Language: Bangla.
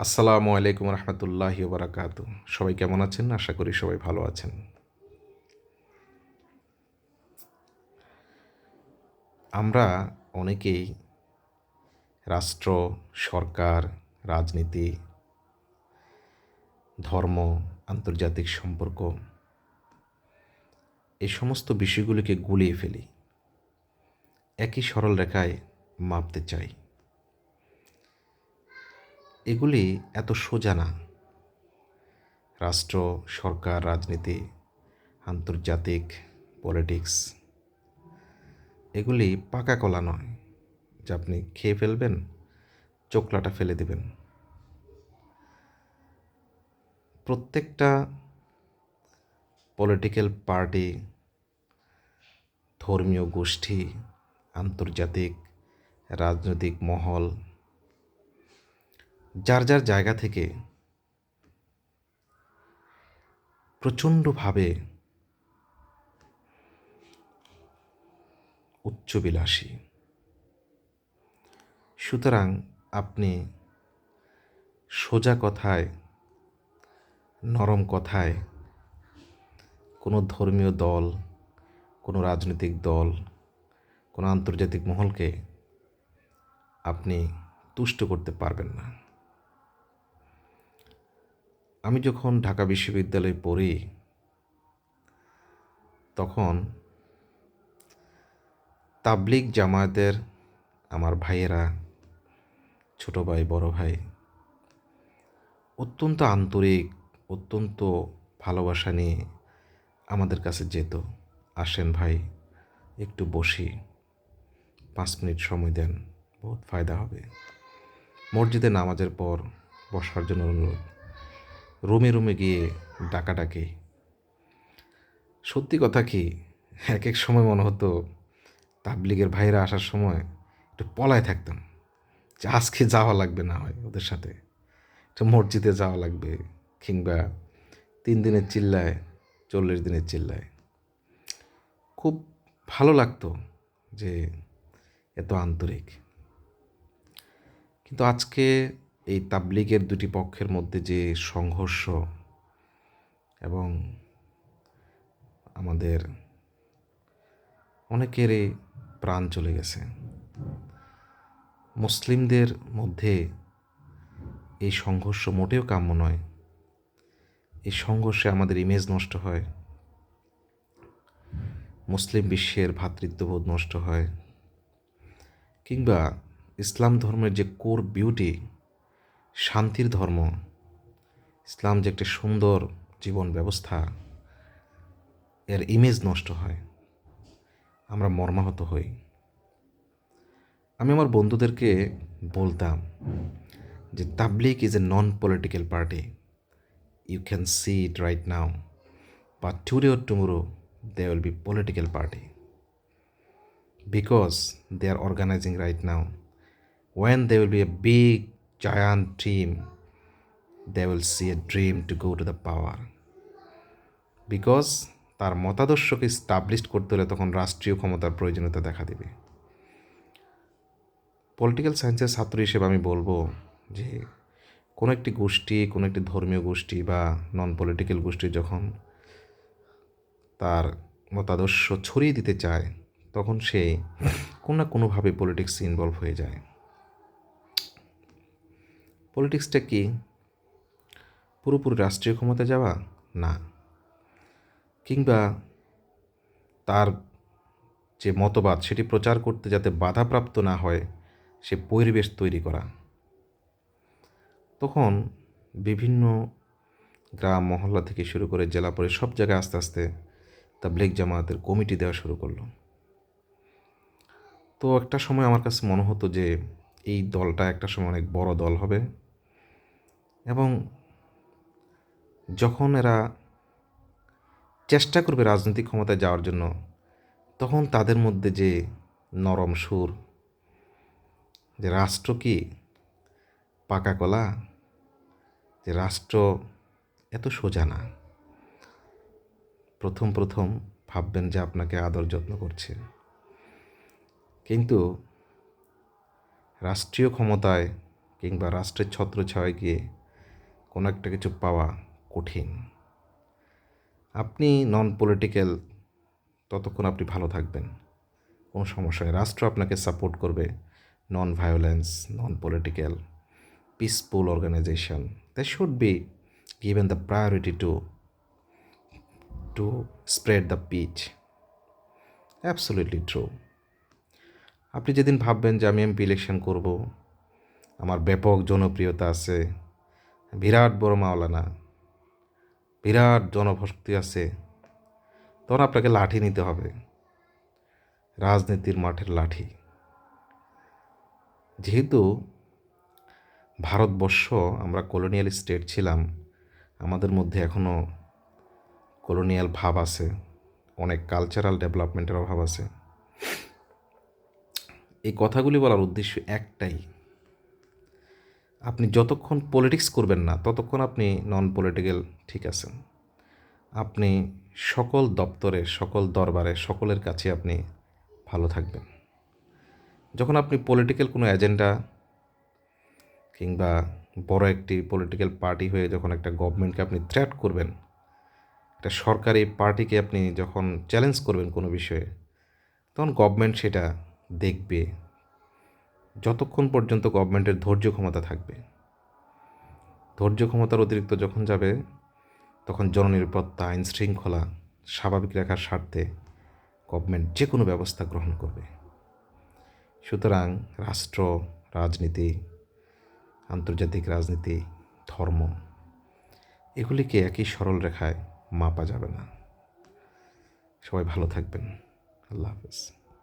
আসসালামু আলাইকুম রহমতুল্লাহ বারাকাত। সবাই কেমন আছেন? আশা করি সবাই ভালো আছেন। আমরা অনেকেই রাষ্ট্র, সরকার, রাজনীতি, ধর্ম, আন্তর্জাতিক সম্পর্ক এই সমস্ত বিষয়গুলিকে গুলিয়ে ফেলি। একই সরল রেখায় মাপতে চাই। এগুলি এত সোজা না। রাষ্ট্র, সরকার, রাজনীতি, আন্তর্জাতিক, পলিটিক্স, এগুলি পাকা কলা নয় যা আপনি খেয়ে ফেলবেন চোকলাটা ফেলে দেবেন। প্রত্যেকটা পলিটিক্যাল পার্টি ধর্মীয় গোষ্ঠী, আন্তর্জাতিক, রাজনৈতিক মহল যার যার জায়গা থেকে প্রচণ্ডভাবে উচ্চবিলাসী। সুতরাং আপনি সোজা কথায়, নরম কথায় কোনো ধর্মীয় দল, কোনো রাজনৈতিক দল, কোনো আন্তর্জাতিক মহলকে আপনি তুষ্ট করতে পারবেন না। আমি যখন ঢাকা বিশ্ববিদ্যালয়ে পড়ি, তখন তাবলিগ জামায়াতের আমার ভাইয়েরা, ছোট ভাই, বড় ভাই, অত্যন্ত আন্তরিক, অত্যন্ত ভালোবাসা নিয়ে আমাদের কাছে যেত। আসেন ভাই, একটু বসি, পাঁচ মিনিট সময় দেন, বহুত ফায়দা হবে। মসজিদে নামাজের পর বসার জন্য অনুরোধ। রুমে রুমে গিয়ে ডাকাডাকি সত্যি কথা কি, এক এক সময় মনে হতো তাবলিগের ভাইরা আসার সময় একটু পলায় থাকতাম। যে আজকে যাওয়া লাগবে না হয় ওদের সাথে, একটু মসজিদে যাওয়া লাগবে কিংবা তিন দিনের চিল্লায়, চল্লিশ দিনের চিল্লায়। খুব ভালো লাগতো যে এত আন্তরিক। কিন্তু আজকে এই তাবলিগের দুটি পক্ষের মধ্যে যে সংঘর্ষ এবং আমাদের অনেকেরই প্রাণ চলে গেছে, মুসলিমদের মধ্যে এই সংঘর্ষ মোটেও কাম্য নয়। এই সংঘর্ষে আমাদের ইমেজ নষ্ট হয়, মুসলিম বিশ্বের ভ্রাতৃত্ববোধ নষ্ট হয়, কিংবা ইসলাম ধর্মের যে কোর বিউটি শান্তির ধর্ম। ইসলাম যে একটি সুন্দর জীবন ব্যবস্থা, এর ইমেজ নষ্ট হয়। আমরা মর্মাহত হই। আমি আমার বন্ধুদেরকে বলতাম যে Tabligh is a non political party you can see it right now বা today or tomorrow they will be political party because they are organizing right now. When there will be a big giant team, they will see a dream to go to the power. Because তার মতাদর্শকে স্টাবলিশ করতে হলে তখন রাষ্ট্রীয় ক্ষমতার প্রয়োজনীয়তা দেখা দেবে পলিটিক্যাল সায়েন্সের ছাত্র হিসেবে আমি বলব যে কোনো একটি গোষ্ঠী কোনো একটি ধর্মীয় গোষ্ঠী বা নন পলিটিক্যাল গোষ্ঠী যখন তার মতাদর্শ ছড়িয়ে দিতে চায় তখন সে কোনো না কোনোভাবে পলিটিক্সে ইনভলভ হয়ে যায় পলিটিক্সটা কি? পুরোপুরি রাষ্ট্রীয় ক্ষমতা যাওয়া? না। কিংবা তার যে মতবাদ সেটি প্রচার করতে যাতে বাধাপ্রাপ্ত না হয়, সে পরিবেশ তৈরি করা। তখন বিভিন্ন গ্রাম, মহল্লা থেকে শুরু করে জেলা পরে সব জায়গায় আস্তে আস্তে তা ব্লেক জামায়াতের কমিটি দেওয়া শুরু করল। তো একটা সময় আমার কাছে মনে হতো যে এই দলটা একটা সময় অনেক বড় দল হবে। এবং যখন এরা চেষ্টা করবে রাজনৈতিক ক্ষমতায় যাওয়ার জন্য, তখন তাদের মধ্যে যে নরম সুর, যে রাষ্ট্র কি, পাকা কলা, যে রাষ্ট্র এত সোজা না, প্রথম প্রথম ভাববেন যে আপনাকে আদর যত্ন করছে। কিন্তু রাষ্ট্রীয় ক্ষমতায় কিংবা রাষ্ট্রের ছত্রছায়ায় গিয়ে কোনো একটা কিছু পাওয়া কঠিন। আপনি নন পলিটিক্যাল ততক্ষণ আপনি ভালো থাকবেন। কোনো সমস্যা নেই। রাষ্ট্র আপনাকে সাপোর্ট করবে। Non violence non political peaceful organization that should be given the priority to to spread the peace absolutely true আপনি যেদিন ভাববেন যে আমি এমপি ইলেকশন করব, আমার ব্যাপক জনপ্রিয়তা আছে বিরাট বড় মাওলানা, বিরাট জনভক্তি আছে, তখন আপনাকে লাঠি নিতে হবে, রাজনীতির মাঠের লাঠি। যেহেতু ভারতবর্ষ, আমরা কলোনিয়াল স্টেট ছিলাম, আমাদের মধ্যে এখনও কলোনিয়াল ভাব আছে, অনেক কালচারাল ডেভেলপমেন্টের অভাব আছে। এই কথাগুলি বলার উদ্দেশ্য একটাই আপনি যতক্ষণ পলিটিক্স করবেন না, ততক্ষণ আপনি নন পলিটিক্যাল ঠিক আছেন। আপনি সকল দপ্তরে, সকল দরবারে, সকলের কাছে আপনি ভালো থাকবেন। যখন আপনি পলিটিক্যাল কোনো এজেন্ডা কিংবা বড় একটি পলিটিক্যাল পার্টি হয়ে যখন একটা গভর্নমেন্টকে আপনি থ্রেট করবেন, একটা সরকারি পার্টিকে আপনি যখন চ্যালেঞ্জ করবেন কোনো বিষয়ে, তখন গভর্নমেন্ট সেটা দেখবে যতক্ষণ পর্যন্ত গভর্নমেন্টের ধৈর্য ক্ষমতা থাকবে, ধৈর্য ক্ষমতার অতিরিক্ত যখন যাবে, তখন জননিরাপত্তা, আইন শৃঙ্খলা স্বাভাবিক রাখার স্বার্থে গভর্নমেন্ট যে কোনো ব্যবস্থা গ্রহণ করবে। সুতরাং রাষ্ট্র, রাজনীতি, আন্তর্জাতিক রাজনীতি, ধর্ম, এগুলিকে একই সরল রেখায় মাপা যাবে না। সবাই ভালো থাকবেন। আল্লাহ হাফেজ।